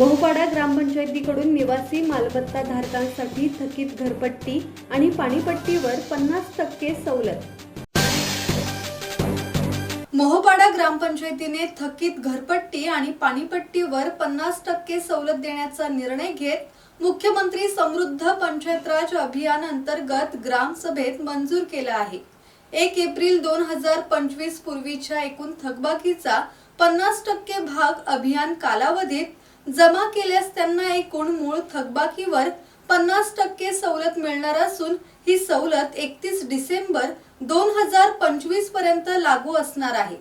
बहुपाडा ग्रामपंचायतीकडून निवासी मालमत्ता धारकांसाठी थकीत घरपट्टी आणि पाणीपट्टीवर पन्नास टक्के सवलत. मोहपाडा ग्रामपंचायतीने थकीत घरपट्टी आणि पाणीपट्टीवर पन्नास टक्के सवलत देण्याचा निर्णय घेत मुख्यमंत्री समृद्ध पंचायत राज अभियान अंतर्गत ग्रामसभेत मंजूर केला आहे. एक एप्रिल दोन हजार पंचवीस पूर्वीच्या एकूण थकबाकीचा पन्नास टक्के भाग अभियान कालावधीत जमा केल्यास त्यांना एकूण मूळ थकबाकीवर पन्नास टक्के सवलत मिळणार असून ही सवलत एकतीस डिसेंबर दोन हजार पंचवीसपर्यंत लागू असणार आहे.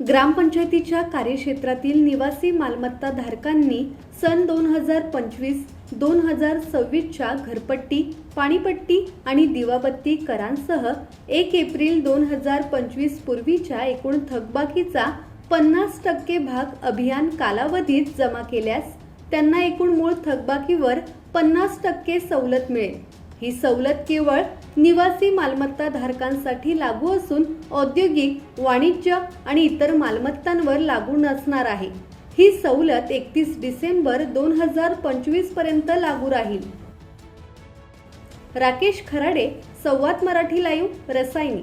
ग्रामपंचायतीच्या कार्यक्षेत्रातील निवासी मालमत्ता धारकांनी सन दोन हजार पंचवीस दोन हजार सव्वीसच्या घरपट्टी पाणीपट्टी आणि दिवाबत्ती करांसह एक एप्रिल दोन हजार पंचवीस पूर्वीच्या एकूण थकबाकीचा पन्नास टक्के भाग अभियान कालावधीत जमा केल्यास त्यांना एकूण मूळ थकबाकीवर पन्नास टक्के सवलत मिळेल. ही सवलत केवळ निवासी मालमत्ता धारकांसाठी लागू असून औद्योगिक वाणिज्य आणि इतर मालमत्तांवर लागू नसणार आहे. ही सवलत एकतीस डिसेंबर दोन हजार पंचवीसपर्यंत लागू राहील. राकेश खराडे संवाद मराठी लाईव्ह रसायनी.